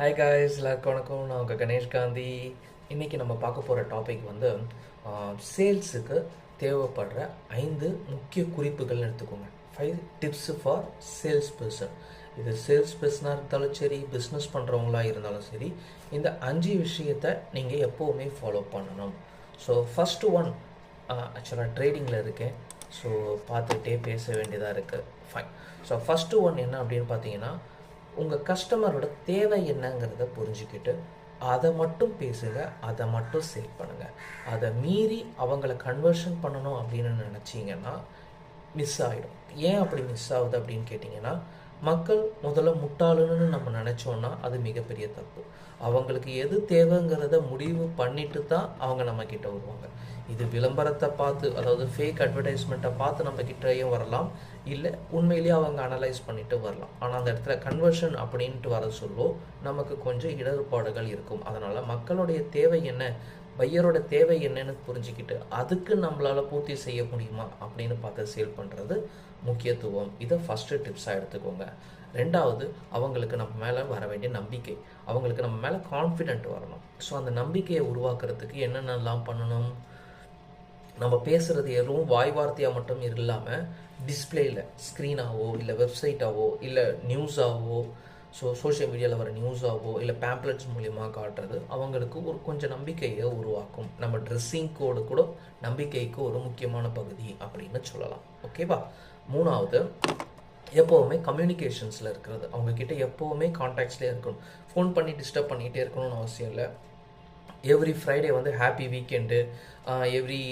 Hi guys எல்லாருக்கும் வணக்கம். நான் உங்கள் கணேஷ் காந்தி. இன்றைக்கி நம்ம பார்க்க போகிற டாபிக் வந்து சேல்ஸுக்கு தேவைப்படுற ஐந்து முக்கிய குறிப்புகள்னு எடுத்துக்கோங்க. Five tips for sales person இது சேல்ஸ் பர்சனாக இருந்தாலும் சரி பிஸ்னஸ் பண்ணுறவங்களா இருந்தாலும் சரி இந்த அஞ்சு விஷயத்தை நீங்கள் எப்போவுமே ஃபாலோ பண்ணணும். ஸோ ஃபஸ்ட்டு ஒன் ஆக்சுவலாக ட்ரேடிங்கில் இருக்கேன். ஸோ பார்த்துட்டே பேச வேண்டியதாக இருக்குது ஃபைன் ஸோ ஃபஸ்ட்டு ஒன் என்ன அப்படின்னு பார்த்தீங்கன்னா உங்கள் கஸ்டமரோட தேவை என்னங்கிறத புரிஞ்சுக்கிட்டு அதை மட்டும் பேசுங்க அதை மட்டும் சேல் பண்ணுங்கள் அதை மீறி அவங்கள கன்வர்ஷன் பண்ணணும் அப்படின்னு நினச்சிங்கன்னா மிஸ் ஆகிடும் ஏன் அப்படி மிஸ் ஆகுது அப்படின்னு கேட்டிங்கன்னா மக்கள் முதல்ல முட்டாளுன்னு நம்ம நினச்சோன்னா அது மிகப்பெரிய தப்பு. அவங்களுக்கு எது தேவைங்கிறத முடிவு பண்ணிட்டு தான் அவங்க நம்ம கிட்ட வருவாங்க. இது விளம்பரத்தை பார்த்து அதாவது ஃபேக் அட்வர்டைஸ்மெண்ட்டை பார்த்து நம்ம கிட்டேயும் வரலாம். இல்லை உண்மையிலேயே அவங்க அனலைஸ் பண்ணிட்டு வரலாம். ஆனால் அந்த இடத்துல கன்வர்ஷன் அப்படின்ட்டு வர சொல்லோ நமக்கு கொஞ்சம் இடர்பாடுகள் இருக்கும். அதனால் மக்களுடைய தேவை என்ன? பையரோட தேவை என்னன்னு புரிஞ்சுக்கிட்டு அதுக்கு நம்மளால் பூர்த்தி செய்ய முடியுமா? அப்படின்னு பார்த்து சேல் பண்ணுறது முக்கியத்துவம். இதை ஃபஸ்ட்டு டிப்ஸாக எடுத்துக்கோங்க. ரெண்டாவது அவங்களுக்கு நம்ம மேலே வர வேண்டிய நம்பிக்கை. அவங்களுக்கு நம்ம மேலே கான்ஃபிடென்ட் வரணும். ஸோ அந்த நம்பிக்கையை உருவாக்குறதுக்கு என்னென்னலாம் பண்ணணும்? நம்ம பேசுகிறது எதுவும் வாய் வார்த்தையாக மட்டும் இல்லாமல் டிஸ்பிளேயில் ஸ்க்ரீனாகவோ இல்லை வெப்சைட்டாகவோ இல்லை நியூஸாகவோ ஸோ சோஷியல் மீடியாவில் வர நியூஸாகவோ இல்லை பேம்ப்ளெட்ஸ் மூலிமா காட்டுறது அவங்களுக்கு ஒரு கொஞ்சம் நம்பிக்கையை உருவாக்கும். நம்ம ட்ரெஸ்ஸிங் கோடு கூட நம்பிக்கைக்கு ஒரு முக்கியமான பகுதி அப்படின்னு சொல்லலாம். ஓகேவா மூணாவது எப்போவுமே கம்யூனிகேஷன்ஸில் இருக்கிறது. அவங்கக்கிட்ட எப்போவுமே கான்டாக்ட்ஸ்லேயே இருக்கணும். ஃபோன் பண்ணி டிஸ்டர்ப் பண்ணிகிட்டே இருக்கணும்னு அவசியம் இல்லை. எவ்ரி ஃப்ரைடே வந்து happy weekend every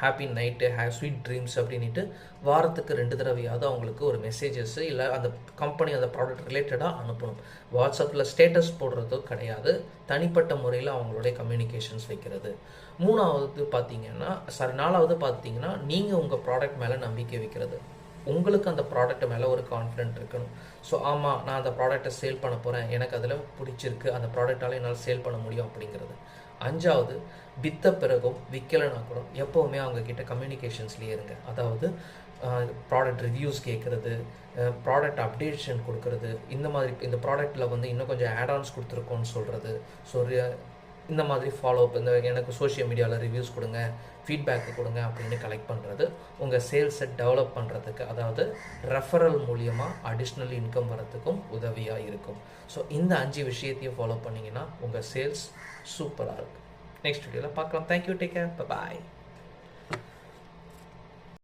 happy night hey sweet dreams அப்படின்ட்டு வாரத்துக்கு ரெண்டு தடவையாவது அவங்களுக்கு ஒரு மெசேஜஸ் இல்லை அந்த கம்பெனி அந்த ப்ராடக்ட் ரிலேட்டடாக அனுப்பணும். வாட்ஸ்அப்பில் ஸ்டேட்டஸ் போடுறதும் கிடையாது. தனிப்பட்ட முறையில் அவங்களுடைய கம்யூனிகேஷன்ஸ் வைக்கிறது. மூணாவது பார்த்தீங்கன்னா சாரி நாலாவது பார்த்தீங்கன்னா நீங்கள் உங்கள் ப்ராடக்ட் மேலே நம்பிக்கை வைக்கிறது. உங்களுக்கு அந்த ப்ராடக்ட் மேலே ஒரு கான்ஃபிடென்ட் இருக்கணும். ஸோ ஆமாம் நான் அந்த ப்ராடக்ட்டை சேல் பண்ண போகிறேன் எனக்கு அதில் பிடிச்சிருக்கு. அந்த ப்ராடக்டால் என்னால் சேல் பண்ண முடியும் அப்படிங்கிறது. அஞ்சாவது வித்த பிறகும் விற்கலைனா கூட எப்போவுமே அவங்கக்கிட்ட கம்யூனிகேஷன்ஸ்லேயே இருங்க. அதாவது ப்ராடக்ட் ரிவ்யூஸ் கேட்குறது ப்ராடக்ட் அப்டேஷன் கொடுக்கறது இந்த மாதிரி இந்த ப்ராடக்ட்டில் வந்து இன்னும் கொஞ்சம் ஆட்-ஆன்ஸ் கொடுத்துருக்கோன்னு சொல்கிறது ஸோ இந்த மாதிரி ஃபாலோ அப் இந்த எனக்கு சோஷியல் மீடியாவில் ரிவ்யூஸ் கொடுங்க ஃபீட்பேக்கு கொடுங்க அப்படின்னு கலெக்ட் பண்ணுறது உங்கள் சேல்ஸை டெவலப் பண்ணுறதுக்கு அதாவது ரெஃபரல் மூலியமாக அடிஷ்னல் இன்கம் வரத்துக்கும் உதவியாக இருக்கும். ஸோ இந்த அஞ்சு விஷயத்தையும் ஃபாலோ பண்ணிங்கன்னா உங்கள் சேல்ஸ் சூப்பராக இருக்கும். நெக்ஸ்ட் வீடியோவில் பார்க்கலாம். Thank you take care bye